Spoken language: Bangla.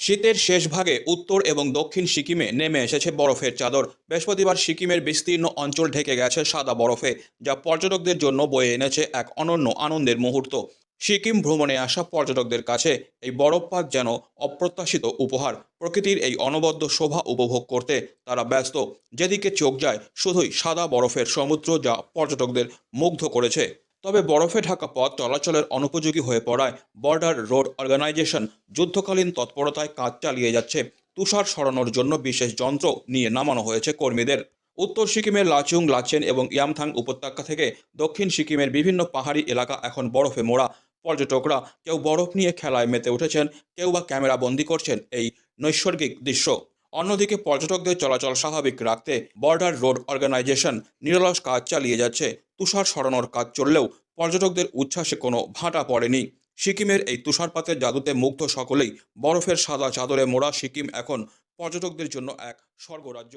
শীতের শেষ ভাগে উত্তর এবং দক্ষিণ সিকিমে নেমে এসেছে বরফের চাদর। বৃহস্পতিবার সিকিমের বিস্তীর্ণ অঞ্চল ঢেকে গেছে সাদা বরফে, যা পর্যটকদের জন্য বয়ে এনেছে এক অনন্য আনন্দের মুহূর্ত। সিকিম ভ্রমণে আসা পর্যটকদের কাছে এই বরফপাত যেন অপ্রত্যাশিত উপহার। প্রকৃতির এই অনবদ্য শোভা উপভোগ করতে তারা ব্যস্ত। যেদিকে চোখ যায়, শুধুই সাদা বরফের সমুদ্র যা পর্যটকদের মুগ্ধ করেছে। তবে বরফে ঢাকা পথ চলাচলের অনুপযোগী হয়ে পড়ায় বর্ডার রোড অর্গানাইজেশন যুদ্ধকালীন তৎপরতায় কাজ চালিয়ে যাচ্ছে। তুষার সরানোর জন্য বিশেষ যন্ত্র নিয়ে নামানো হয়েছে কর্মীদের। উত্তর সিকিমের লাচুং লাচেন এবং ইয়ামথাং উপত্যকা থেকে দক্ষিণ সিকিমের বিভিন্ন পাহাড়ি এলাকা এখন বরফে মোড়া। পর্যটকরা কেউ বরফ নিয়ে খেলায় মেতে উঠেছেন, কেউ বা ক্যামেরা বন্দি করছেন এই নৈসর্গিক দৃশ্য। অন্যদিকে পর্যটকদের চলাচল স্বাভাবিক রাখতে বর্ডার রোড অর্গানাইজেশন নিরলস কাজ চালিয়ে যাচ্ছে। তুষার সরানোর কাজ চললেও পর্যটকদের উচ্ছ্বাসে কোনো ভাঁটা পড়েনি। সিকিমের এই তুষারপাতের জাদুতে মুগ্ধ সকলেই বরফের সাদা চাদরে মোড়া সিকিম এখন পর্যটকদের জন্য এক স্বর্গরাজ্য।